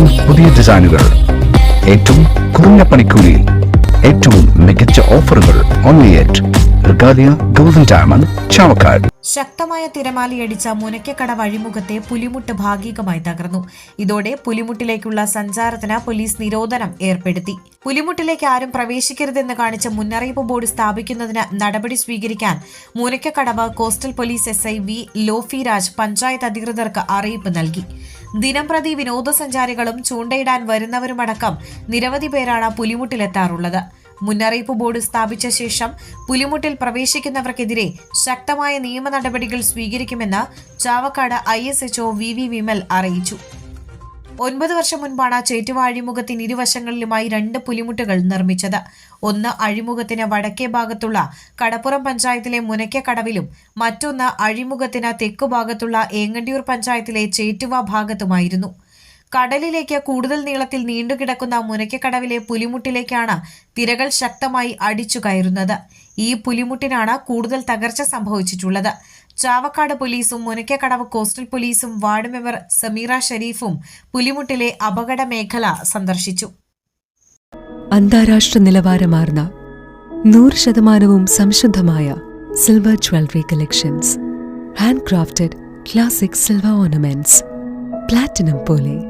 പുതിയ ഡിസൈനുകൾ ഏറ്റവും കുറഞ്ഞ പണിക്കൂലിയിൽ ഏറ്റവും മികച്ച ഓഫറുകൾ ശക്തമായ തിരമാലയടിച്ച മുനയ്ക്കക്കട വഴിമുഖത്തെ പുലിമുട്ട് ഭാഗികമായി തകർന്നു. ഇതോടെ പുലിമുട്ടിലേക്കുള്ള സഞ്ചാരത്തിന് പോലീസ് നിരോധനം ഏർപ്പെടുത്തി. പുലിമുട്ടിലേക്ക് ആരും പ്രവേശിക്കരുതെന്ന് കാണിച്ച മുന്നറിയിപ്പ് ബോർഡ് സ്ഥാപിക്കുന്നതിന് നടപടി സ്വീകരിക്കാൻ Munakkakadavu coastal police S I V Lofiraj panchayat അധികൃതർക്ക് അറിയിപ്പ് നൽകി. ദിനംപ്രതി വിനോദസഞ്ചാരികളും ചൂണ്ടയിടാൻ വരുന്നവരുമടക്കം നിരവധി പേരാണ് പുലിമുട്ടിലെത്താറുള്ളത്. മുന്നറിയിപ്പ് ബോർഡ് സ്ഥാപിച്ച ശേഷം പുലിമുട്ടിൽ പ്രവേശിക്കുന്നവർക്കെതിരെ ശക്തമായ നിയമ നടപടികൾ സ്വീകരിക്കുമെന്ന് Chavakkad I S H O V V Vimal അറിയിച്ചു. ഒൻപത് വർഷം മുൻപാണ് ചേറ്റുവ അഴിമുഖത്തിന് ഇരുവശങ്ങളിലുമായി രണ്ട് പുലിമുട്ടുകൾ നിർമ്മിച്ചത്. ഒന്ന് അഴിമുഖത്തിന് വടക്കേ ഭാഗത്തുള്ള കടപ്പുറം പഞ്ചായത്തിലെ മുനയ്ക്കക്കടവിലും മറ്റൊന്ന് അഴിമുഖത്തിന് തെക്കുഭാഗത്തുള്ള ഏങ്ങണ്ടിയൂർ പഞ്ചായത്തിലെ ചേറ്റുവ ഭാഗത്തുമായിരുന്നു. കടലിലേക്ക് കൂടുതൽ നീളത്തിൽ നീണ്ടുകിടക്കുന്ന മുനയ്ക്കക്കടവിലെ പുലിമുട്ടിലേക്കാണ് തിരകൾ ശക്തമായി അടിച്ചു കയറുന്നത്. ഈ പുലിമുട്ടിനാണ് കൂടുതൽ തകർച്ച സംഭവിച്ചിട്ടുള്ളത്. ചാവക്കാട് പോലീസും മുനയ്ക്കക്കടവ് കോസ്റ്റൽ പോലീസും വാർഡ് മെമ്പർ സമീറ ഷരീഫും പുലിമുട്ടിലെ അപകട മേഖല സന്ദർശിച്ചു. അന്താരാഷ്ട്ര നിലവാരമാർന്ന നൂറ് ശതമാനവും സംശുദ്ധമായ silver jewellery collections. Hand crafted classic silver ornaments. Platinum പോലെ